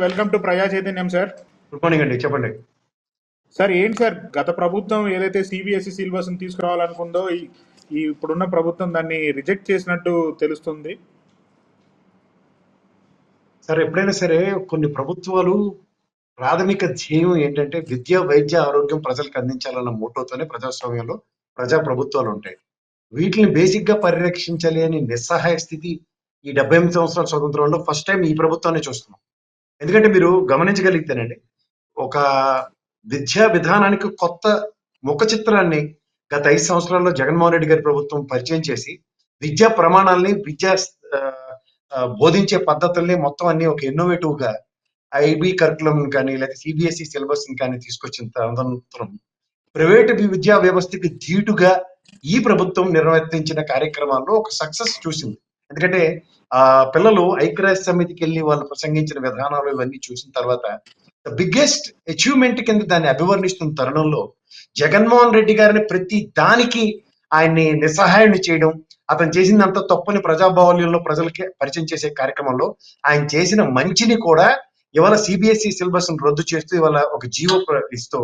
Welcome to ప్రజా చైతన్యం sir. Good morning అండి చెప్పండి. సార్ ఏంటి సార్ గత ప్రభుత్వం ఏదైతే సిబిఎస్ఈ సిలబస్ తీసుకురావాలనుకుందో ఈ- ఈ ఇప్పుడున్న ప్రభుత్వం దాన్ని రిజెక్ట్ చేసినట్టు తెలుస్తుంది? సార్ ఎప్పుడైనా సరే కొన్ని ప్రభుత్వాలు ప్రాథమిక ధ్యేయం ఏంటంటే విద్య వైద్య ఆరోగ్యం ప్రజలకు అందించాలన్న మోటోతోనే ప్రజాస్వామ్యంలో ప్రజా ప్రభుత్వాలు ఉంటాయి. వీటిని బేసిక్గా పరిరక్షించాలి అని నిస్సహాయ స్థితి ఈ డెబ్బై ఎనిమిది సంవత్సరాల స్వతంత్రంలో ఫస్ట్ టైం ఈ ప్రభుత్వాన్ని చూస్తున్నాం. ఎందుకంటే మీరు గమనించగలిగితేనండి ఒక విద్యా విధానానికి కొత్త ముఖ చిత్రాన్ని గత ఐదు సంవత్సరాల్లో జగన్మోహన్ రెడ్డి గారి ప్రభుత్వం పరిచయం చేసి విద్యా ప్రమాణాలని విద్యా బోధించే పద్ధతుల్ని మొత్తం అన్ని ఒక ఇన్నోవేటివ్గా ఐబీ కరికులం కానీ లేదా సిబిఎస్ఈ సిలబస్ కానీ తీసుకొచ్చిన తదనంతరం ప్రైవేట్ విద్యా వ్యవస్థకి ధీటుగా ఈ ప్రభుత్వం నిర్వర్తించిన కార్యక్రమాల్లో ఒక సక్సెస్ చూసింది. ఎందుకంటే ఆ పిల్లలు ఐక్యరాజ్య సమితికి వెళ్ళి వాళ్ళు ప్రసంగించిన విధానాలు ఇవన్నీ చూసిన తర్వాత ద బిగ్గెస్ట్ అచీవ్మెంట్ కింద దాన్ని అభివర్ణిస్తున్న తరుణంలో జగన్మోహన్ రెడ్డి గారిని ప్రతి దానికి ఆయన్ని నిస్సహాయాన్ని చేయడం అతను చేసిందంత తప్పుని ప్రజాబాహుల్యంలో ప్రజలకి పరిచయం చేసే కార్యక్రమంలో ఆయన చేసిన మంచిని కూడా ఇవాళ సిబిఎస్ఈ సిలబస్ రద్దు చేస్తూ ఇవాళ ఒక జీవో ఇస్తూ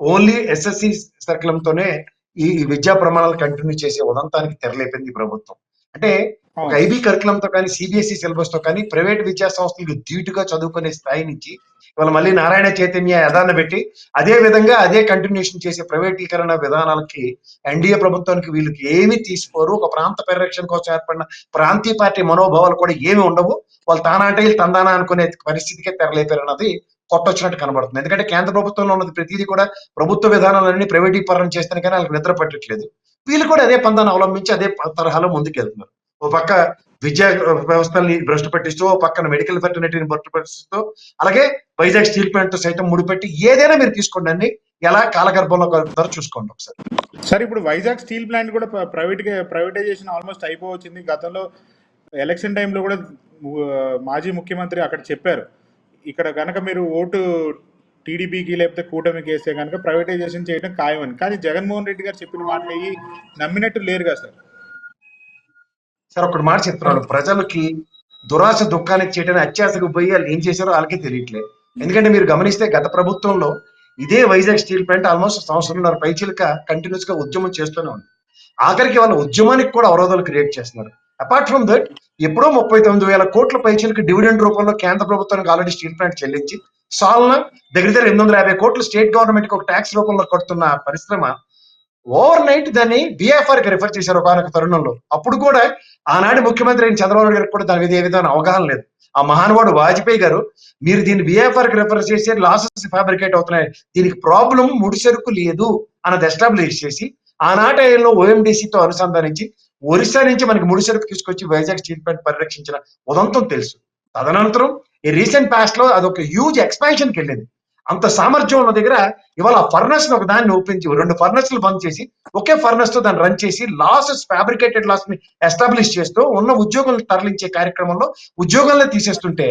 ఓన్లీ ఎస్ఎస్సి సర్కిలంతోనే ఈ విద్యా ప్రమాణాలు కంటిన్యూ చేసే ఉదంతానికి తెరలేపింది ప్రభుత్వం. అంటే ఒక ఐబీ కరికులంతో కానీ సిబిఎస్ఈ సిలబస్తో కానీ ప్రైవేట్ విద్యా సంస్థలకు ధీటుగా చదువుకునే స్థాయి నుంచి ఇవాళ మళ్ళీ నారాయణ చైతన్య యథాన్ని పెట్టి అదే విధంగా అదే కంటిన్యూషన్ చేసే ప్రైవేటీకరణ విధానాలకి ఎన్డీఏ ప్రభుత్వానికి వీళ్ళకి ఏమీ తీసుకోరు. ఒక ప్రాంత పరిరక్షణ కోసం ఏర్పడిన ప్రాంతీయ పార్టీ మనోభావాలు కూడా ఏమి ఉండవు. వాళ్ళు తానాటే తందానా అనుకునే పరిస్థితికే తెరలేపారు అన్నది కొట్టొచ్చినట్టు కనబడుతుంది. ఎందుకంటే కేంద్ర ప్రభుత్వంలో ఉన్నది ప్రతిదీ కూడా ప్రభుత్వ విధానాలన్నీ ప్రైవేటీకరణ చేస్తేనే కానీ వాళ్ళకి నిద్ర పట్టట్లేదు. వీళ్ళు కూడా అదే పందాన్ని అవలంబించి అదే తరహాలో ముందుకెళ్తున్నారు. ఓ పక్క విద్యా వ్యవస్థల్ని భ్రష్టు పట్టిస్తూ ఓ పక్కన మెడికల్ ఫెర్టిలిటీని భ్రష్టు పట్టిస్తూ అలాగే వైజాగ్ స్టీల్ ప్లాంట్ సైతం ముడిపెట్టి ఏదైనా మీరు తీసుకోండి అన్ని ఎలా కాలగర్భంలో కలుపుతారో చూసుకోండి ఒకసారి. సార్ ఇప్పుడు వైజాగ్ స్టీల్ ప్లాంట్ కూడా ప్రైవేట్ ప్రైవేటైజేషన్ ఆల్మోస్ట్ అయిపోవచ్చింది. గతంలో ఎలక్షన్ టైంలో కూడా మాజీ ముఖ్యమంత్రి అక్కడ చెప్పారు. ఇక్కడ కనుక మీరు ఓటు టీడీపీకి లేకపోతే కూటమికి వేస్తే కనుక ప్రైవేటైజేషన్ చేయడం ఖాయమని. కానీ జగన్మోహన్ రెడ్డి గారు చెప్పిన మాటలు అయ్యి నమ్మినట్టు లేరు కదా సార్. సార్ ఒకటి మాట చెప్తున్నాను. ప్రజలకి దురాశ దుఃఖానికి చేయడానికి అత్యాశకు పోయి వాళ్ళు ఏం చేశారో వాళ్ళకి తెలియట్లేదు ఎందుకంటే మీరు గమనిస్తే గత ప్రభుత్వంలో ఇదే వైజాగ్ స్టీల్ ప్లాంట్ ఆల్మోస్ట్ సంవత్సరంన్నర పైచిలుక కంటిన్యూస్గా ఉద్యమం చేస్తూనే ఉంది. ఆఖరికి వాళ్ళ ఉద్యమానికి కూడా అవరోధాలు క్రియేట్ చేస్తున్నారు. అపార్ట్ ఫ్రమ్ దట్ ఎప్పుడో ముప్పై తొమ్మిది వేల కోట్ల పైచీలకు డివిడెండ్ రూపంలో కేంద్ర ప్రభుత్వానికి ఆల్రెడీ స్టీల్ ప్లాంట్ చెల్లించి సాల్న దగ్గర దగ్గర ఎనిమిది వందల యాభై కోట్లు స్టేట్ గవర్నమెంట్కి ఒక ట్యాక్స్ రూపంలో కడుతున్న పరిశ్రమ ఓవర్ నైట్ దాన్ని బిఎఫ్ఆర్కి రిఫర్ చేశారు ఒకనొక తరుణంలో. అప్పుడు కూడా ఆనాటి ముఖ్యమంత్రి అయిన చంద్రబాబు నాయుడు గారికి కూడా దాని మీద ఏ విధమైన అవగాహన లేదు. ఆ మహానుభావుడు వాజ్పేయి గారు మీరు దీన్ని బిఎఫ్ఆర్కి రిఫర్ చేసి లాసెస్ ఫ్యాబ్రికేట్ అవుతున్నాయి. దీనికి ప్రాబ్లం ముడి సరుకు లేదు అన్నది ఎస్టాబ్లిష్ చేసి ఆనాటి ఆయనలో ఓఎండిసితో అనుసంధానించి ఒరిస్సా నుంచి మనకి ముడి సరుకు తీసుకొచ్చి వైజాగ్ స్టీల్ ప్లాంట్ పరిరక్షించిన ఉదంతం తెలుసు. తదనంతరం ఈ రీసెంట్ పాస్ట్లో అదొక హ్యూజ్ ఎక్స్పాన్షన్కి వెళ్ళింది. అంత సామర్థ్యం ఉన్న దగ్గర ఇవాళ ఫర్నస్ ఒక దాన్ని ఓపెన్ రెండు ఫర్నస్లు బంద్ చేసి ఒకే ఫర్నస్తో దాన్ని రన్ చేసి లాసెస్ ఫ్యాబ్రికేటెడ్ లాస్ని ఎస్టాబ్లిష్ చేస్తూ ఉన్న ఉద్యోగులను తరలించే కార్యక్రమంలో ఉద్యోగాలను తీసేస్తుంటే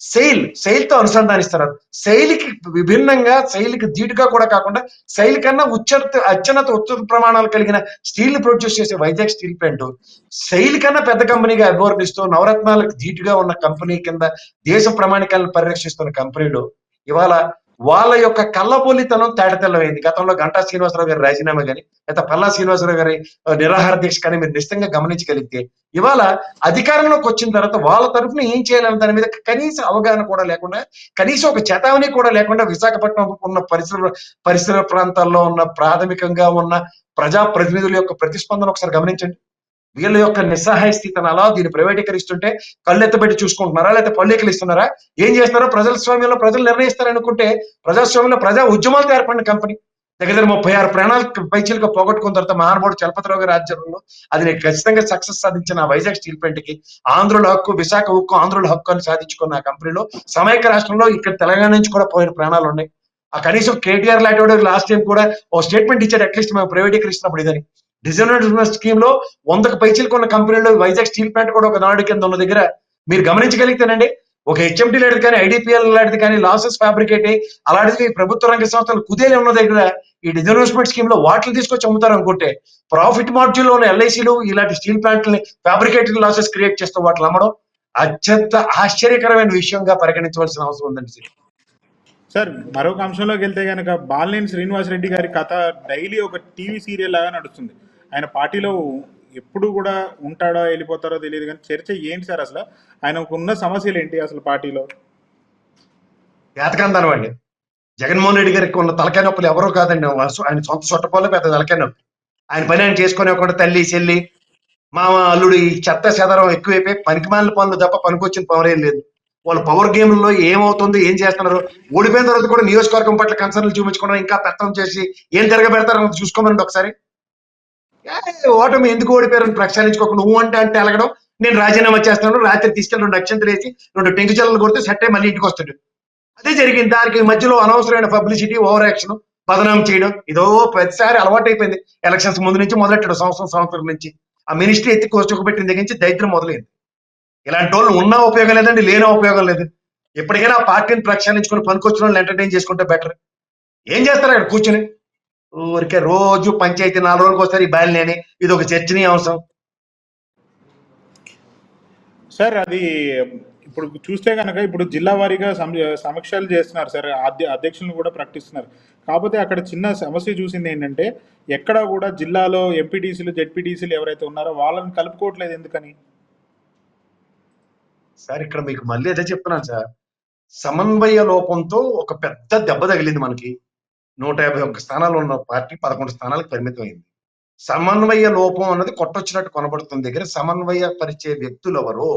సెయిల్ సెయిల్తో అనుసంధానిస్తున్నారు శైలి కి విభిన్నంగా శైలికి ధీటుగా కూడా కాకుండా శైలి కన్నా ఉచ్చత అత్యున్నత ఉత్తమ ప్రమాణాలు కలిగిన స్టీల్ ప్రొడ్యూస్ చేసే వైజాగ్ స్టీల్ ప్లాంట్ శైలి కన్నా పెద్ద కంపెనీగా అభివర్ణిస్తూ నవరత్నాలకు ధీటుగా ఉన్న కంపెనీ కింద దేశ ప్రమాణికాలను పరిరక్షిస్తున్న కంపెనీలు ఇవాళ వాళ్ళ యొక్క కళ్ళబొల్లితనం తేడతెల్లమైంది గతంలో గంటా శ్రీనివాసరావు గారి రాజీనామా కానీ లేదా పల్లా శ్రీనివాసరావు గారి నిరాహార దీక్ష కానీ మీరు నిశ్చితంగా గమనించగలిగితే ఇవాళ అధికారంలోకి వచ్చిన తర్వాత వాళ్ళ తరఫున ఏం చేయాలని దాని మీద కనీస అవగాహన కూడా లేకుండా కనీసం ఒక చేతావని కూడా లేకుండా విశాఖపట్నం ఉన్న పరిసర పరిసర ప్రాంతాల్లో ఉన్న ప్రాథమికంగా ఉన్న ప్రజా ప్రతినిధుల యొక్క ప్రతిస్పందన ఒకసారి గమనించండి. వీళ్ళ యొక్క నిస్సహాయ స్థితిని అలా దీన్ని ప్రైవేటీకరిస్తుంటే కళ్ళు ఎత్తబెట్టి చూసుకుంటున్నారా? లేకపోతే పల్లెకలు ఇస్తున్నారా ఏం చేస్తున్నారో ప్రజాస్వామ్యంలో ప్రజలు నిర్ణయిస్తారనుకుంటే ప్రజాస్వామ్యంలో ప్రజా ఉద్యమాలతో ఏర్పడిన కంపెనీ. దగ్గర ముప్పై ఆరు ప్రాణాలు పైచీలుగా పోగొట్టుకున్న తర్వాత మహానుభావుడు చలపతిరావు గారి ఆధ్వర్యంలో అది నేను ఖచ్చితంగా సక్సెస్ సాధించిన వైజాగ్ స్టీల్ ప్లాంట్కి ఆంధ్రుల హక్కు విశాఖ హక్కు ఆంధ్రుల హక్కు అని సాధించుకున్న ఆ కంపెనీలో సమైక్య రాష్ట్రంలో ఇక్కడ తెలంగాణ నుంచి కూడా పోయిన ప్రాణాలు ఉన్నాయి. ఆ కనీసం కేటీఆర్ లాంటి వాడు లాస్ట్ టైం కూడా ఓ స్టేట్మెంట్ ఇచ్చారు అట్లీస్ట్ మేము ప్రైవేటీకరిస్తున్నప్పుడు ఇదని. డిజైనర్ స్కీమ్లో వందకు పైచీలకు ఉన్న కంపెనీలో వైజాగ్ స్టీల్ ప్లాంట్ కూడా ఒక నాడు కింద ఉన్న దగ్గర మీరు గమనించగలిగితేనండి. ఒక హెచ్ఎండి లాంటిది కానీ ఐడిపిఎల్ లాంటిది కానీ లాసెస్ ఫ్యాబ్రికేట్ అలాంటిది ప్రభుత్వ రంగ సంస్థలు కుదేలి ఉన్న దగ్గర ఈ డిజైన్వెస్ట్మెంట్ స్కీమ్లో వాటిని తీసుకొచ్చి అమ్ముతారు అనుకుంటే ప్రాఫిట్ మార్జిన్లో ఉన్న ఎల్ఐసీలు ఇలాంటి స్టీల్ ప్లాంట్లని ఫ్యాబ్రికేటెడ్ లాసెస్ క్రియేట్ చేస్తూ వాటిని అమ్మడం అత్యంత ఆశ్చర్యకరమైన విషయంగా పరిగణించవలసిన అవసరం ఉందండి సార్ మరొక అంశంలోకి వెళ్తే కనుక బాలినేని శ్రీనివాస్ రెడ్డి గారి కథ డైలీ ఒక టీవీ సీరియల్ లాగా నడుస్తుంది. ఆయన పార్టీలో ఎప్పుడు కూడా ఉంటాడో వెళ్ళిపోతారో తెలియదు కానీ చర్చ ఏంటి సార్ అసలు? ఆయనకు ఉన్న సమస్యలు ఏంటి అసలు పార్టీలో? జాతకందనం అండి జగన్మోహన్ రెడ్డి గారికి ఉన్న తలకాయ నొప్పులు ఎవరో కాదండి. ఆయన సొంత చుట్టపోలే పెద్ద తలకాయ నొప్పి. ఆయన పని ఆయన చేసుకునే కూడా తల్లి చెల్లి. మామ అల్లుడు ఈ చెత్త చెదరం ఎక్కువైపోయి పనికిమాలిన పనులు తప్ప పనికొచ్చిన పవర్ ఏం లేదు. వాళ్ళు పవర్ గేమ్లో ఏమవుతుంది ఏం చేస్తున్నారు? ఓడిపోయిన తర్వాత కూడా నియోజకవర్గం పట్ల కన్సర్న్లు చూపించుకోవడం ఇంకా పెత్తం చేసి ఏం జరగబెడతారో చూసుకోమనండి ఒకసారి. ఓటమి ఎందుకు ఓడిపోయారని ప్రక్షాళించుకోక నువ్వు అంటే అంటే అలగడం నేను రాజీనామా చేస్తాను రాత్రి తీసుకెళ్ళి రెండు అక్షంతలు వేసి రెండు టెంకు చెల్లలు కొడితే సెట్ అయ్యి మళ్ళీ ఇంటికి వస్తాడు. అదే జరిగింది. దానికి మధ్యలో అనవసరమైన పబ్లిసిటీ ఓవర్ యాక్షన్ బదనాం చేయడం ఇదో ప్రతిసారి అలవాటు అయిపోయింది. ఎలక్షన్స్ ముందు నుంచి మొదలెట్టాడు సంవత్సరం సంవత్సరం నుంచి. ఆ మినిస్ట్రీ ఎత్తి కోసుకుపెట్టిన దగ్గర నుంచి దైత్యం మొదలైంది. ఇలాంటి వాళ్ళు ఉన్నా ఉపయోగం లేదండి లేనా ఉపయోగం లేదు. ఎప్పటికైనా ఆ పార్టీని ప్రక్షాళించుకుని పనికొచ్చిన వాళ్ళు ఎంటర్టైన్ చేసుకుంటే బెటర్ ఏం చేస్తారు అక్కడ కూర్చొని? ఊరికే రోజు పంచాయతీ నాలుగు రోజులకు ఒకసారి ఈ బయలుదేని ఇది ఒక చర్చనీయాంశం సార్ అది ఇప్పుడు చూస్తే కనుక ఇప్పుడు జిల్లా వారీగా సమ- సమీక్షలు చేస్తున్నారు సార్. అధ్య అధ్యక్షులను కూడా ప్రకటిస్తున్నారు. కాకపోతే అక్కడ చిన్న సమస్య చూసింది ఏంటంటే ఎక్కడా కూడా జిల్లాలో ఎంపీటీసీలు జెడ్పీటీసీలు ఎవరైతే ఉన్నారో వాళ్ళని కలుపుకోవట్లేదు ఎందుకని? సార్ ఇక్కడ మీకు మళ్ళీ అదే చెప్తున్నాను సార్. సమన్వయ లోపంతో ఒక పెద్ద దెబ్బ తగిలింది మనకి. నూట యాభై ఒక్క స్థానాలు ఉన్న పార్టీ పదకొండు స్థానాలకు పరిమితమైంది. సమన్వయ లోపం అన్నది కొట్టొచ్చినట్టు కనబడుతుంది దగ్గర సమన్వయ పరిచే వ్యక్తులు ఎవరు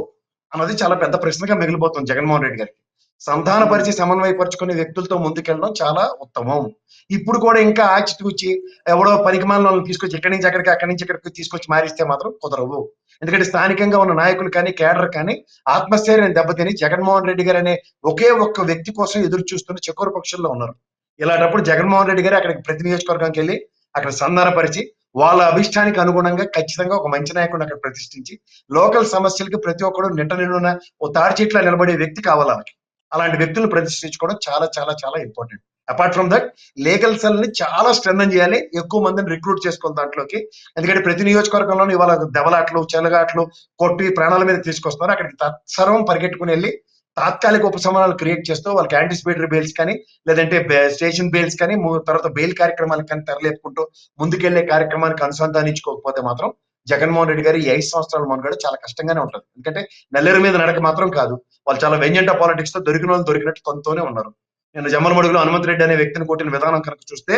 అన్నది చాలా పెద్ద ప్రశ్నగా మిగిలిపోతుంది జగన్మోహన్ రెడ్డి గారికి. సంధాన పరిచి సమన్వయపరుచుకునే వ్యక్తులతో ముందుకెళ్ళడం చాలా ఉత్తమం. ఇప్పుడు కూడా ఇంకా ఆచితూచి ఎవడో పనికిమాలిన వాళ్ళని తీసుకొచ్చి ఇక్కడి నుంచి అక్కడికి అక్కడి నుంచి ఇక్కడికి తీసుకొచ్చి మారిస్తే మాత్రం కుదరవు. ఎందుకంటే స్థానికంగా ఉన్న నాయకులు కానీ కేడర్ కానీ ఆత్మస్థైర్యం దెబ్బతిని జగన్మోహన్ రెడ్డి గారు అనే ఒకే ఒక్క వ్యక్తి కోసం ఎదురు చూస్తున్న చకోర పక్షుల్లో ఉన్నారు. ఇలాంటప్పుడు జగన్మోహన్ రెడ్డి గారు అక్కడికి ప్రతి నియోజకవర్గానికి వెళ్ళి అక్కడ సంధానపరిచి వాళ్ళ అభిష్టానికి అనుగుణంగా ఖచ్చితంగా ఒక మంచి నాయకుడిని అక్కడ ప్రతిష్ఠించి లోకల్ సమస్యలకి ప్రతి ఒక్కరు నిట్ట నిండున ఓ తాడి నిలబడే వ్యక్తి కావాలి వాళ్ళకి అలాంటి వ్యక్తులను ప్రతిష్ఠించుకోవడం చాలా చాలా చాలా important apart from that legal సెల్ని చాలా స్ట్రెంథన్ చేయాలి. ఎక్కువ మందిని రిక్రూట్ చేసుకోవాలి దాంట్లోకి. ఎందుకంటే ప్రతి నియోజకవర్గంలోనూ ఇవాళ దెబ్బలాట్లు చెలగాట్లు కొట్టి ప్రాణాల మీద తీసుకొస్తున్నారు. అక్కడికి తత్సర్వం పరిగెట్టుకుని వెళ్ళి తాత్కాలిక ఉపశమనాలు క్రియేట్ చేస్తూ వాళ్ళకి యాంటిసిపేటరీ బెయిల్స్ కానీ లేదంటే స్టేషన్ బెయిల్స్ కానీ తర్వాత బెయిల్ కార్యక్రమాలకు కానీ తెరలేపుకుంటూ ముందుకెళ్ళే కార్యక్రమానికి అనుసంధానించుకోకపోతే మాత్రం జగన్మోహన్ రెడ్డి గారి ఐదు సంవత్సరాల మనుగడ చాలా కష్టంగానే ఉంటుంది. ఎందుకంటే నెల్లూరు మీద నడక మాత్రం కాదు. వాళ్ళు చాలా వెంజెంటా పాలిటిక్స్తో దొరికిన వాళ్ళు దొరికినట్టు తనతోనే ఉన్నారు. నేను జమ్మలమడుగులో హనుమంత్ రెడ్డి అనే వ్యక్తిని కొట్టిన విధానం కనుక చూస్తే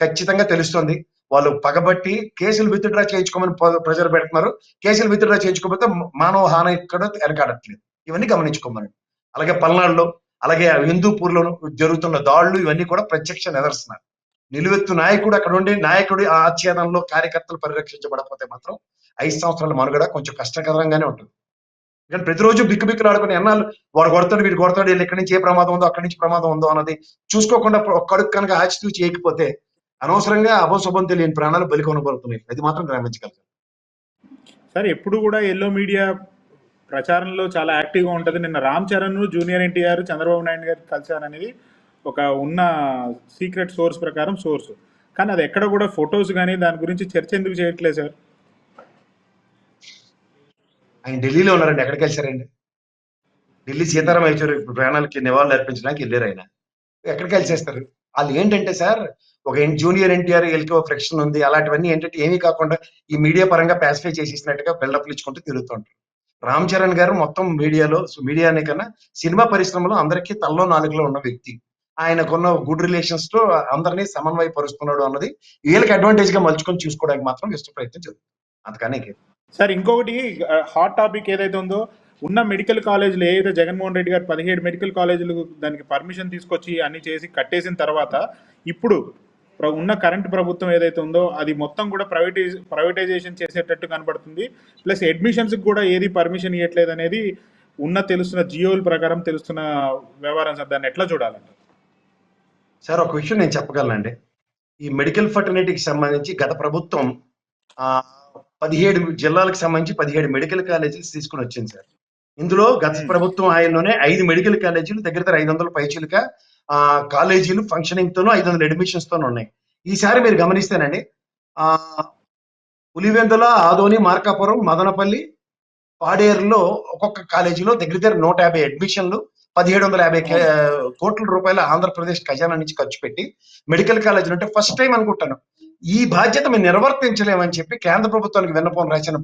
ఖచ్చితంగా తెలుస్తుంది. వాళ్ళు పగబట్టి కేసులు విత్డ్రా చేయించుకోమని ప్రజలు పెడుతున్నారు. కేసులు విత్డ్రా చేయించుకోకపోతే మానవ హాని ఇక్కడ వెనకాడట్లేదు. ఇవన్నీ గమనించుకోమని అలాగే పల్నాడులో అలాగే హిందూపూర్లోను జరుగుతున్న దాడులు ఇవన్నీ కూడా ప్రత్యక్ష నిదర్శనాలు నిలువెత్తు నాయకుడు అక్కడ ఉండి నాయకుడి ఆచ్ఛేదంలో కార్యకర్తలు పరిరక్షించబడకపోతే మాత్రం ఐదు సంవత్సరాల మనుగడ కొంచెం కష్టకరంగానే ఉంటుంది. కానీ ప్రతిరోజు బిక్కు బిక్కులు ఆడుకుని ఎన్నాళ్ళు వాడు కొడతాడు వీడు కొడతాడు వీళ్ళు ఎక్కడి నుంచి ఏ ప్రమాదం ఉందో అక్కడి నుంచి ప్రమాదం ఉందో అన్నది చూసుకోకుండా ఒక్కడుకు కనుక ఆచితూ చేయకపోతే అనవసరంగా అభశుభం తెలియని ప్రాణాలు బలి కొనబడుతున్నాయి అది మాత్రం గ్రహించగలరు సార్ ఎప్పుడు కూడా ఎల్లో మీడియా ప్రచారంలో చాలా యాక్టివ్గా ఉంటుంది. నిన్న రామ్ చరణ్ జూనియర్ ఎన్టీఆర్ చంద్రబాబు నాయుడు గారు కలిశారనేది ఒక ఉన్న సీక్రెట్ సోర్స్ ప్రకారం సోర్స్. కానీ అది ఎక్కడ కూడా ఫొటోస్ కానీ దాని గురించి చర్చ ఎందుకు చేయట్లేదు సార్? ఆయన ఢిల్లీలో ఉన్నారండి. ఎక్కడికి వెళ్ళారండి? ఢిల్లీ సీతారాం యేచూరి ప్రాణాలకి నివాళులు అర్పించడానికి వెళ్ళారు ఆయన. ఎక్కడికి వెళ్ళేస్తారు? వాళ్ళు ఏంటంటే సార్ ఒక జూనియర్ ఎన్టీఆర్ వీళ్ళకి ఒక ఫ్రిక్షన్ ఉంది. అలాంటివన్నీ ఏంటంటే ఏమీ కాకుండా ఈ మీడియా పరంగా పాసిఫై చేసేసినట్టుగా బిల్డప్లు ఇచ్చుకుంటూ తిరుగుతుంటారు. రామ్ చరణ్ గారు మొత్తం మీడియాలో మీడియానే కన్నా సినిమా పరిశ్రమలో అందరికీ తల్లో నాలుగులో ఉన్న వ్యక్తి. ఆయనకున్న గుడ్ రిలేషన్స్తో అందరినీ సమన్వయపరుస్తున్నాడు అన్నది వీళ్ళకి అడ్వాంటేజ్గా మలుచుకొని చూసుకోవడానికి మాత్రం ఇష్ట ప్రయత్నం జరుగుతుంది. అందుకని సార్ ఇంకొకటి హాట్ టాపిక్ ఏదైతే ఉందో ఉన్న మెడికల్ కాలేజీలు ఏదైతే జగన్మోహన్ రెడ్డి గారు పదిహేడు మెడికల్ కాలేజీలు దానికి పర్మిషన్ తీసుకొచ్చి అన్ని చేసి కట్టేసిన తర్వాత ఇప్పుడు ఉన్న కరెంట్ ప్రభుత్వం ఏదైతే ఉందో అది మొత్తం కూడా ప్రైవేటైజ్ ప్రైవేటైజేషన్ చేసేటట్టు కనబడుతుంది. ప్లస్ అడ్మిషన్స్కి కూడా ఏది పర్మిషన్ ఇవ్వట్లేదు అనేది ఉన్న తెలుస్తున్న జియోల ప్రకారం తెలుస్తున్న వ్యవహారం సార్. దాన్ని ఎట్లా చూడాలంటే సార్ ఒక విషయం నేను చెప్పగలనండి. ఈ మెడికల్ ఫర్టర్నిటీకి సంబంధించి గత ప్రభుత్వం పదిహేడు జిల్లాలకు సంబంధించి పదిహేడు మెడికల్ కాలేజీలు తీసుకుని వచ్చింది సార్. ఇందులో గత. ప్రభుత్వం ఆయనలోనే ఐదు మెడికల్ కాలేజీలు దగ్గర దగ్గర ఐదు వందల పైచీలుగా ఆ కాలేజీలు ఫంక్షనింగ్ తోనూ ఐదు వందల అడ్మిషన్స్ తోనూ ఉన్నాయి. ఈసారి మీరు గమనిస్తేనండి ఆ పులివెందుల ఆదోని మార్కాపురం మదనపల్లి పాడేరులో ఒక్కొక్క కాలేజీలో దగ్గర దగ్గర నూట యాభై అడ్మిషన్లు పదిహేడు వందల యాభై కే- కోట్ల రూపాయల ఆంధ్రప్రదేశ్ ఖజానా నుంచి ఖర్చు పెట్టి మెడికల్ కాలేజీలు అంటే ఫస్ట్ టైం అనుకుంటాను. ఈ బాధ్యత మేము నిర్వర్తించలేమని చెప్పి కేంద్ర ప్రభుత్వానికి విన్నపం రాసిన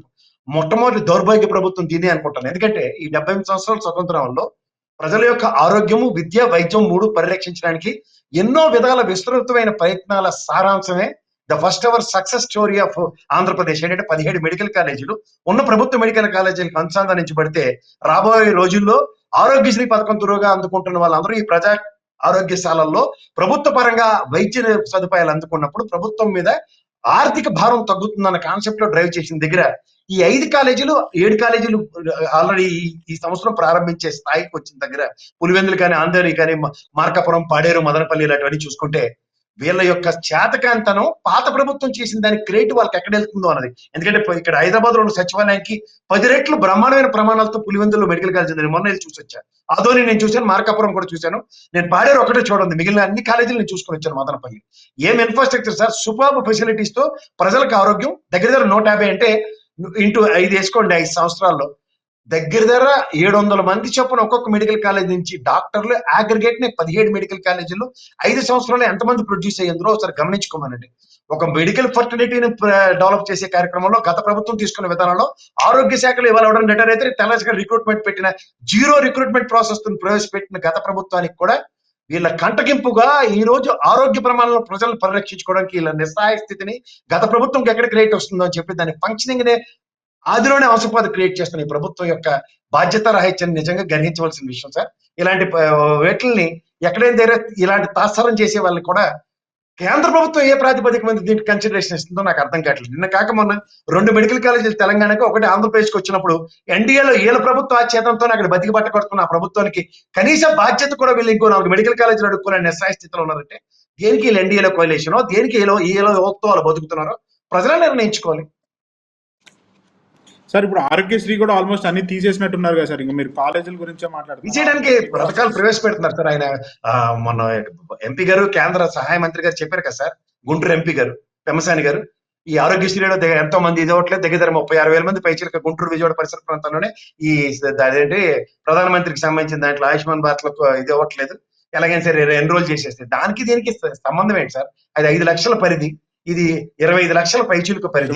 మొట్టమొదటి దౌర్భాగ్య ప్రభుత్వం దీనే అనుకుంటాను. ఎందుకంటే ఈ డెబ్బై ఎనిమిది సంవత్సరాల స్వతంత్రంలో ప్రజల యొక్క ఆరోగ్యము విద్య వైద్యం మూడు పరిరక్షించడానికి ఎన్నో విధాల విస్తృతమైన ప్రయత్నాల సారాంశమే the first hour success story of Andhra Pradesh. ఏంటంటే పదిహేడు మెడికల్ కాలేజీలు ఉన్న ప్రభుత్వ మెడికల్ కాలేజీలకు అనుసంధానించబడితే రాబోయే రోజుల్లో ఆరోగ్యశ్రీ పథకం తురుగా అందుకుంటున్న వాళ్ళందరూ ఈ ప్రజా ఆరోగ్యశాలల్లో ప్రభుత్వ పరంగా వైద్య సదుపాయాలు అందుకున్నప్పుడు ప్రభుత్వం మీద ఆర్థిక భారం తగ్గుతుందన్న కాన్సెప్ట్లో డ్రైవ్ చేసిన దగ్గర ఈ ఐదు కాలేజీలు ఏడు కాలేజీలు ఆల్రెడీ ఈ సంవత్సరం ప్రారంభించే స్థాయికి వచ్చిన దగ్గర పులివెందులు కానీ ఆంధ్రని కానీ మార్కాపురం పాడేరు మదనపల్లి ఇలాంటివన్నీ చూసుకుంటే వీళ్ళ యొక్క చేతకాంతనం పాత ప్రభుత్వం చేసిన దాని క్రెడిట్ వాళ్ళకి ఎక్కడ వెళ్తుందో అన్నది. ఎందుకంటే ఇక్కడ హైదరాబాద్లో ఉన్న సచివాలయానికి పది రెట్లు బ్రహ్మాండమైన ప్రమాణాలతో పులివెందులో మెడికల్ కాలేజ్ ఉంది. నేను మొన్న చూసి వచ్చాను అదోని నేను చూశాను మార్కాపురం కూడా చూశాను. నేను పాడేరు ఒకటే చూడండి మిగిలిన అన్ని కాలేజీలు నేను చూసుకొని వచ్చాను మదనపల్లి. ఏం ఇన్ఫ్రాస్ట్రక్చర్ సార్? సూపర్ ఫెసిలిటీస్తో ప్రజలకు ఆరోగ్యం దగ్గర దగ్గర నూట యాభై అంటే ఇంటూ ఐదు వేసుకోండి ఐదు సంవత్సరాల్లో. దగ్గర దగ్గర ఏడు వందల మంది చొప్పున ఒక్కొక్క మెడికల్ కాలేజ్ నుంచి డాక్టర్లు అగ్రిగేట్ని పదిహేడు మెడికల్ కాలేజీలు ఐదు సంవత్సరాలు ఎంతమంది ప్రొడ్యూస్ అయ్యిందో ఒకసారి గమనించుకోమనండి. ఒక మెడికల్ ఫర్టిలిటీని డెవలప్ చేసే కార్యక్రమంలో గత ప్రభుత్వం తీసుకున్న విధానంలో ఆరోగ్య శాఖలో ఇవాళ ఎవరైనా రిటైర్ అయితే తెల్లగా రిక్రూట్మెంట్ పెట్టిన జీరో రిక్రూట్మెంట్ ప్రాసెస్ ప్రవేశపెట్టిన గత ప్రభుత్వానికి కూడా వీళ్ళ కంటగింపుగా ఈ రోజు ఆరోగ్య ప్రమాణాలను ప్రజలను పరిరక్షించుకోవడానికి వీళ్ళ నిస్సహాయ స్థితిని గత ప్రభుత్వం ఎక్కడ క్రియేట్ వస్తుందో అని చెప్పి దాని ఫంక్షనింగ్ నే ఆదిలోనే అవసరపాటు క్రియేట్ చేస్తున్న ఈ ప్రభుత్వం యొక్క బాధ్యత రాహిత్యాన్ని నిజంగా గ్రహించవలసిన విషయం సార్. ఇలాంటి ప- వేటిల్ని ఎక్కడైనా దగ్గర ఇలాంటి తాత్సారం చేసే వాళ్ళని కూడా కేంద్ర ప్రభుత్వం ఏ ప్రాతిపదిక మీద దీనికి కన్సిడరేషన్ ఇస్తుందో నాకు అర్థం కావట్లేదు నిన్న కాక మొన్న రెండు మెడికల్ కాలేజీలు తెలంగాణకు ఒకటి ఆంధ్రప్రదేశ్కి వచ్చినప్పుడు ఎన్డీఏలో ఏళ్ళ ప్రభుత్వ చేతంతో అక్కడ బతికి పట్ట కొడుతున్న ఆ ప్రభుత్వానికి కనీస బాధ్యత కూడా వీళ్ళు ఇంకో నాలుగు మెడికల్ కాలేజీలు అడుక్కునే నిస్సాయ స్థితిలో ఉన్నారంటే దేనికి వీళ్ళు ఎన్డీఏలో కోలేషనో దేనికి ఏలో ఏలో ఓపుతో వాళ్ళు బతుకుతున్నారో ప్రజలే నిర్ణయించుకోవాలి సార్ ఇప్పుడు ఆరోగ్యశ్రీ కూడా ఆల్మోస్ట్ అన్ని తీసేసినట్టున్నారు కదా సార్ ఇంకా మీరు కాలేజీల గురించే మాట్లాడుతున్నారు. తీసేయడానికి పథకాలు ప్రవేశపెడుతున్నారు సార్ ఆయన. మొన్న ఎంపీ గారు కేంద్ర సహాయ మంత్రి గారు చెప్పారు కదా సార్ గుంటూరు ఎంపీ గారు పెమ్మసాని గారు ఈ ఆరోగ్యశ్రీలో దగ్గర ఎంతో మంది ఇదవట్లేదు దగ్గర ముప్పై ఆరు వేల మంది పైచిలక గుంటూరు విజయవాడ పరిసర ప్రాంతంలోనే ఈ అదేంటి ప్రధానమంత్రికి సంబంధించిన దాంట్లో ఆయుష్మాన్ భారత్లో ఇది అవ్వట్లేదు. ఎలాగైనా సరే ఎన్రోల్ చేసేస్తే దానికి దీనికి సంబంధం ఏంటి సార్? అది ఐదు లక్షల పరిధి. ఇది ఇరవై ఐదు లక్షల పైచిలుక పరిధి.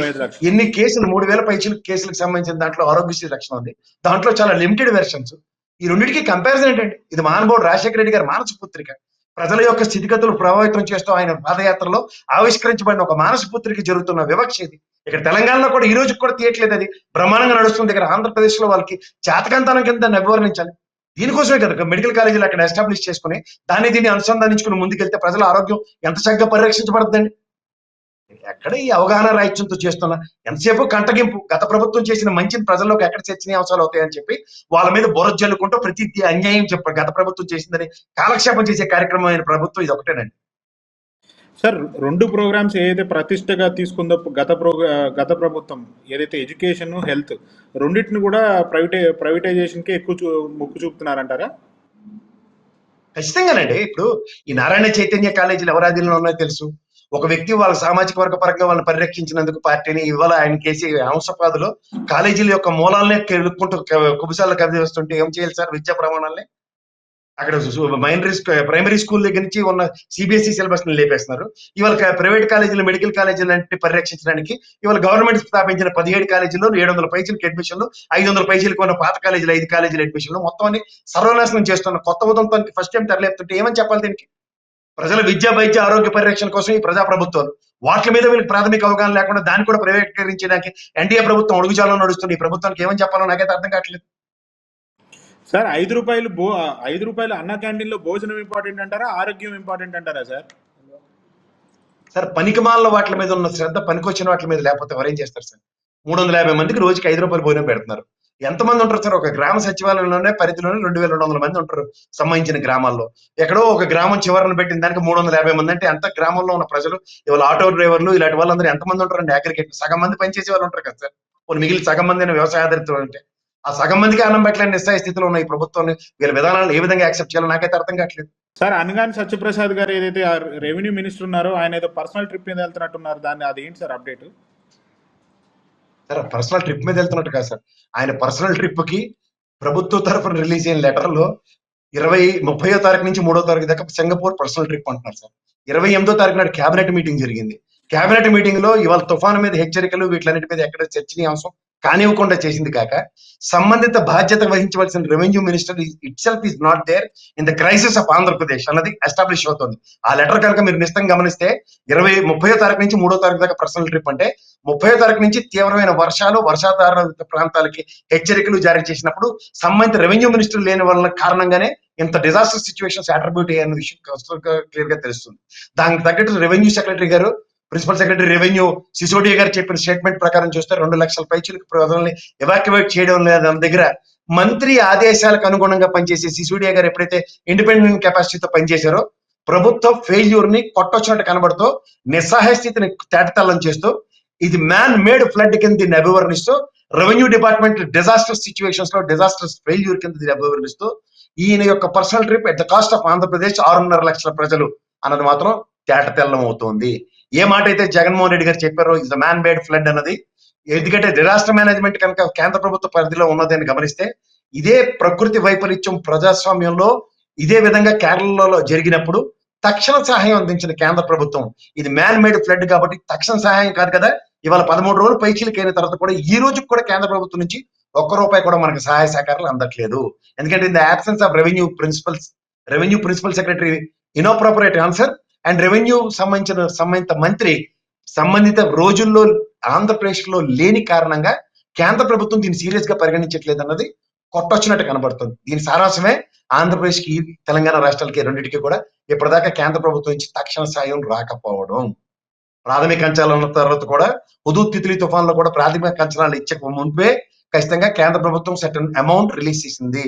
ఎన్ని కేసులు? మూడు వేల పైచిలుక కేసులకు సంబంధించిన దాంట్లో ఆరోగ్యశ్రీ రక్షణ ఉంది. దాంట్లో చాలా లిమిటెడ్ వెర్షన్స్. ఈ రెండింటికి కంపారిజన్ ఏంటంటే ఇది మహానుభావుడు రాజశేఖర రెడ్డి గారి మానస పుత్రిక ప్రజల యొక్క స్థితిగతులు ప్రభావితం చేస్తూ ఆయన పాదయాత్రలో ఆవిష్కరించబడిన ఒక మానస పుత్రిక జరుగుతున్న వివక్ష ఇది. ఇక్కడ తెలంగాణలో కూడా ఈ రోజు కూడా తీయట్లేదు అది. బ్రహ్మాండంగా నడుస్తుంది. ఇక్కడ ఆంధ్రప్రదేశ్లో వాళ్ళకి చేతకంతనం కింద నివారించాలి దీనికోసమే కదా మెడికల్ కాలేజీలు అక్కడ ఎస్టాబ్లిష్ చేసుకుని దాన్ని దీన్ని అనుసంధానించుకుని ముందుకెళ్తే ప్రజల ఆరోగ్యం ఎంత చక్కగా పరిరక్షించబడుతుందండి? ఎక్కడ ఈ అవగాహన రాహిత్యంతో చేస్తున్న? ఎంతసేపు కంటగింపు? గత ప్రభుత్వం చేసిన మంచిని ప్రజల్లోకి ఎక్కడ చర్చనీయాంశాలు అవుతాయని చెప్పి వాళ్ళ మీద బుర్ర జల్లుకుంటూ ప్రతి అన్యాయం చెప్ప గత ప్రభుత్వం చేసిందని కాలక్షేపం చేసే కార్యక్రమం అయిన ప్రభుత్వం ఇది ఒకటేనండి సార్ రెండు ప్రోగ్రామ్స్ ఏదైతే ప్రతిష్టగా తీసుకుందో గత ప్రో గత ప్రభుత్వం ఏదైతే ఎడ్యుకేషన్ హెల్త్ రెండింటిని కూడా ప్రైవేటై ప్రైవేటైజేషన్కి ఎక్కువ చూ మొక్కు చూపుతున్నారంటారా? ఖచ్చితంగానండి. ఇప్పుడు ఈ నారాయణ చైతన్య కాలేజీలు ఎవరి ఆధీనంలో ఉన్నాయో తెలుసు. ఒక వ్యక్తి వాళ్ళ సామాజిక వర్గ పరంగా వాళ్ళని పరిరక్షించినందుకు పార్టీని ఇవాళ ఆయన కేసీ హంసపాదులో కాలేజీల యొక్క మూలాలనే కెలుక్కుంటూ కుబుసాల కవి వస్తుంటే ఏం చేయాలి సార్ విద్యా ప్రమాణాలని? అక్కడ మైనరీ ప్రైమరీ స్కూల్ దగ్గర నుంచి ఉన్న సిబిఎస్ఈ సిలబస్ని లేపేస్తున్నారు. ఇవాళ ప్రైవేట్ కాలేజీలు మెడికల్ కాలేజీలు అంటే పరిరక్షించడానికి ఇవాళ గవర్నమెంట్ స్థాపించిన పదిహేడు కాలేజీల్లో ఏడు వందల పైసలకి అడ్మిషన్లు ఐదు వందల పైసలకి ఉన్న పాత కాలేజీలు ఐదు కాలేజీల అడ్మిషన్లు మొత్తం అన్ని సర్వనాశనం చేస్తున్న కొత్త ఉదంతానికి ఫస్ట్ టైం తెరలేపుతుంటే ఏమని చెప్పాలి దీనికి? ప్రజల విద్య వైద్య ఆరోగ్య పరిరక్షణ కోసం ఈ ప్రజా ప్రభుత్వాలు వాటి మీద వీళ్ళకి ప్రాథమిక అవగాహన లేకుండా దాన్ని కూడా ప్రైవేటీకరించడానికి ఎన్డీఏ ప్రభుత్వం అడుగుజాలలో నడుస్తుంది. ఈ ప్రభుత్వానికి ఏమని చెప్పాలో నాకైతే అర్థం కావట్లేదు. సార్ ఐదు రూపాయలు భో ఐదు రూపాయలు అన్న క్యాంటీన్లో భోజనం ఇంపార్టెంట్ అంటారా ఆరోగ్యం ఇంపార్టెంట్ అంటారా సార్? సార్ పనికిమాల వాటి మీద ఉన్న శ్రద్ధ పనికొచ్చిన వాటి మీద లేకపోతే ఎవరేం చేస్తారు సార్? మూడు వందల యాభై మందికి రోజుకి ఐదు రూపాయలు భోజనం పెడుతున్నారు. ఎంతమంది ఉంటారు సార్? ఒక గ్రామ సచివాలయంలోనే పరిధిలోనే రెండు వేల రెండు వందల మంది ఉంటారు సంబంధించిన గ్రామాల్లో. ఎక్కడో ఒక గ్రామం చివరన పెట్టిన దానికి మూడు వందల యాభై మంది. అంటే ఎంత గ్రామంలో ఉన్న ప్రజలు ఇవాళ ఆటో డ్రైవర్లు ఇలాంటి వాళ్ళందరూ ఎంతమంది ఉంటారండి? అగ్రిగేట్ సగం మంది పనిచేసే వాళ్ళు ఉంటారు కదా సార్? కొన్ని మిగిలిన సగం మంది వ్యవసాయ ఆధారితులు అంటే ఆ సగం మందికి అన్నం పెట్టలేని నిస్సాయ స్థితిలో ఉన్న ఈ ప్రభుత్వాన్ని వీళ్ళ విధానాలను ఏ విధంగా యాక్సెప్ట్ చేయాలో నాకైతే అర్థం కావట్లేదు. సార్ అనగాని సత్యప్రసాద్ గారు ఏదైతే రెవెన్యూ మినిస్టర్ ఉన్నారో ఆయన ఏదో పర్సనల్ ట్రిప్ మీద వెళ్తున్నట్టున్నారు. దాన్ని అది ఏంటి sir update? Sir personal trip మీద వెళ్తున్నట్టు కాదు సార్ ఆయన పర్సనల్ ట్రిప్కి ప్రభుత్వ తరఫున రిలీజ్ అయిన లెటర్లో ఇరవై ముప్పయో తారీఖు నుంచి మూడో తారీఖు దాకా సింగపూర్ పర్సనల్ ట్రిప్ అంటున్నారు సార్ ఇరవై ఎనిమిదో తారీఖు నాడు కేబినెట్ మీటింగ్ జరిగింది. కేబినెట్ మీటింగ్లో ఇవాళ తుఫాను మీద హెచ్చరికలు వీటిలన్నిటి మీద ఎక్కడ చర్చనీయాంశం? కానివ్వకుండా చేసింది కాక సంబంధిత బాధ్యత వహించవలసిన revenue minister itself is not there in the crisis of Andhra Pradesh అన్నది ఎస్టాబ్లిష్ అవుతుంది. ఆ లెటర్ కనుక మీరు నిశ్చితంగా గమనిస్తే ఇరవై ముప్పయో తారీఖు నుంచి మూడో తారీఖు దాకా పర్సనల్ ట్రిప్ అంటే ముప్పై తారీఖు నుంచి తీవ్రమైన వర్షాలు వర్షాధార ప్రాంతాలకి హెచ్చరికలు జారీ చేసినప్పుడు సంబంధిత రెవెన్యూ మినిస్టర్ లేని వల్ల కారణంగానే ఇంత డిజాస్టర్ సిచ్యువేషన్స్ అట్రిబ్యూట్ అయ్యే విషయం క్లియర్గా తెలుస్తుంది. దానికి తగ్గట్టు revenue secretary garu principal secretary revenue Sisodia garu చెప్పిన స్టేట్మెంట్ ప్రకారం చూస్తే రెండు లక్షల పైచులకు ప్రజల్ని ఎవాక్యువేట్ చేయడం లేదని దగ్గర. మంత్రి ఆదేశాలకు అనుగుణంగా పనిచేసే సిసోడియా గారు ఎప్పుడైతే ఇండిపెండెంట్ కెపాసిటీతో పనిచేశారో ప్రభుత్వ ఫెయిల్యూర్ని కొట్టొచ్చినట్టు కనబడుతూ నిస్సహాయ స్థితిని తేటతల్లం చేస్తూ ఇది మ్యాన్ మేడ్ ఫ్లడ్ కింద దీన్ని అభివర్ణిస్తూ రెవెన్యూ డిపార్ట్మెంట్ డిజాస్టర్ సిచ్యువేషన్స్లో డిజాస్టర్ ఫెయిల్యూర్ కింద దీన్ని అభివర్ణిస్తూ ఈయన యొక్క personal trip at the cost of Andhra Pradesh ఆరున్నర లక్షల ప్రజలు అన్నది మాత్రం తేటతెల్లం అవుతోంది. ఏ మాట అయితే జగన్మోహన్ రెడ్డి గారు చెప్పారో is the man made flood అన్నది ఎందుకంటే డిజాస్టర్ మేనేజ్మెంట్ కనుక కేంద్ర ప్రభుత్వ పరిధిలో ఉన్నదని గమనిస్తే ఇదే ప్రకృతి వైపరీత్యం ప్రజాస్వామ్యంలో ఇదే విధంగా కేరళలో జరిగినప్పుడు తక్షణ సహాయం అందించిన కేంద్ర ప్రభుత్వం. ఇది మ్యాన్ మేడ్ ఫ్లడ్ కాబట్టి తక్షణ సహాయం కాదు కదా. ఇవాళ పదమూడు రోజులు పైచీలకి అయిన తర్వాత కూడా ఈ రోజు కూడా కేంద్ర ప్రభుత్వం నుంచి ఒక్క రూపాయి కూడా మనకు సహాయ సహకారాలు అందట్లేదు. ఎందుకంటే in the absence of revenue principals revenue principal secretary inappropriate answer and revenue సంబంధించిన సంబంధిత మంత్రి సంబంధిత రోజుల్లో ఆంధ్రప్రదేశ్లో లేని కారణంగా కేంద్ర ప్రభుత్వం దీన్ని సీరియస్గా పరిగణించట్లేదు అన్నది కొట్టొచ్చినట్టు కనబడుతుంది. దీని సారాంశమే ఆంధ్రప్రదేశ్కి తెలంగాణ రాష్ట్రాలకి రెండింటికి కూడా ఇప్పటిదాకా కేంద్ర ప్రభుత్వం నుంచి తక్షణ సాయం రాకపోవడం. ప్రాథమిక అంచనాలు ఉన్న తర్వాత కూడా హుదూ తిత్లీ తుఫాన్లో కూడా ప్రాథమిక అంచనాలు ఇచ్చక ముందే ఖచ్చితంగా కేంద్ర ప్రభుత్వం సర్టన్ అమౌంట్ రిలీజ్ చేసింది.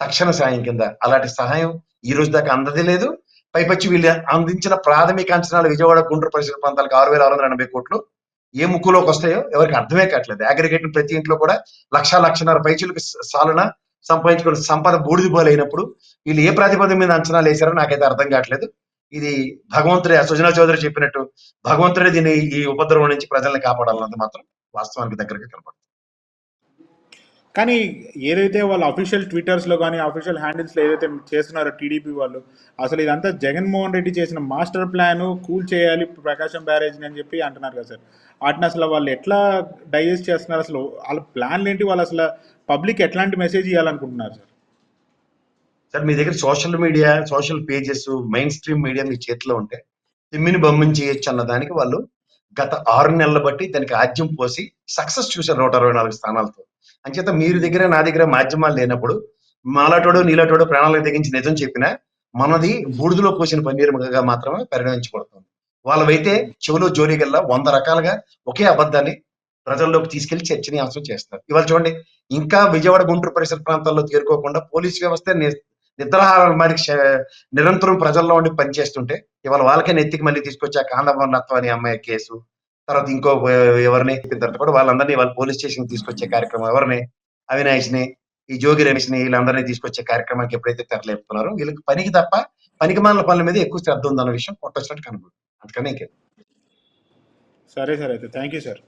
తక్షణ సాయం కింద. అలాంటి సహాయం ఈ రోజు దాకా అందదే లేదు. పైపచ్చి వీళ్ళు అందించిన ప్రాథమిక అంచనాలు విజయవాడ గుంటూరు పరిసర ప్రాంతాలకు ఆరు వేల ఆరు వందల ఎనభై కోట్లు. ఏ ముక్కులోకి వస్తాయో ఎవరికి అర్థమే కావట్లేదు. అగ్రిగేట్ ప్రతి ఇంట్లో కూడా లక్ష లక్షన్నర పైచులకు సాలున సంపాదించుకున్న సంపద బూడిది వీళ్ళు ఏ ప్రాతిపదం మీద అంచనాలు వేశారో నాకైతే అర్థం కావట్లేదు. ఇది భగవంతుడే సుజనా చౌదరి చెప్పినట్టు భగవంతుడే దీన్ని ఈ ఉపద్రవం నుంచి ప్రజల్ని కాపాడాలన్నది మాత్రం వాస్తవానికి దగ్గరగా కనపడుతుంది. కానీ ఏదైతే వాళ్ళు అఫీషియల్ ట్విట్టర్స్లో కానీ అఫీషియల్ హ్యాండిల్స్లో ఏదైతే చేస్తున్నారో టీడీపీ వాళ్ళు అసలు ఇదంతా జగన్మోహన్ రెడ్డి చేసిన మాస్టర్ ప్లాన్ కూల్ చేయాలి ప్రకాశం బ్యారేజ్ని అని చెప్పి అంటున్నారు కదా సార్. వాటిని అసలు వాళ్ళు ఎట్లా డైజెస్ట్ చేస్తున్నారు? అసలు వాళ్ళ ప్లాన్లు ఏంటి? వాళ్ళు అసలు పబ్లిక్ ఎట్లాంటి మెసేజ్ ఇవ్వాలనుకుంటున్నారు సార్? సార్ మీ దగ్గర social media social pages mainstream media మీ చేతిలో ఉంటే తిమ్మిని బొమ్మని చేయొచ్చు అన్న దానికి వాళ్ళు గత ఆరు నెలల బట్టి దానికి ఆద్యం పోసి సక్సెస్ చూశారు నూట అరవై నాలుగు స్థానాలతో. అంచేత మీరు దగ్గర నా దగ్గర మాధ్యమాలు లేనప్పుడు మాలాటోడు నీలాటోడు ప్రాణాలకు తెగించి నిజం చెప్పినా మనది బూడిదలో పోసిన పన్నీరుగా మాత్రమే పరిణమించబడుతుంది. వాళ్ళవైతే చెవిలో జోలిగల్లా వంద రకాలుగా ఒకే అబద్ధాన్ని ప్రజల్లోకి తీసుకెళ్ళి చర్చనీయాంశం చేస్తారు. ఇవాళ చూడండి ఇంకా విజయవాడ గుంటూరు పరిసర ప్రాంతాల్లో చేరుకోకుండా పోలీస్ వ్యవస్థ ని- నిద్రాహారాల మరి నిరంతరం ప్రజల్లో ఉండి పనిచేస్తుంటే ఇవాళ వాళ్ళకే నెత్తికి మళ్ళీ తీసుకొచ్చా కాందమన్నత్వం అనే అమ్మాయి కేసు తర్వాత ఇంకో ఎవరిని తర్వాత కూడా వాళ్ళందరినీ వాళ్ళ పోలీస్ స్టేషన్ తీసుకొచ్చే కార్యక్రమం ఎవరిని? అవినాష్ని ఈ జోగి రమేష్ని వీళ్ళందరినీ తీసుకొచ్చే కార్యక్రమానికి ఎప్పుడైతే తెరలేపుతున్నారో వీళ్ళకి పనికి తప్ప పనికి మాలిన పనుల మీద ఎక్కువ శ్రద్ధ ఉందన్న విషయం కొట్టొచ్చినట్టు కనబడుతుంది. అందుకని ఇంకే. సరే సార్ అయితే. Thank you sir.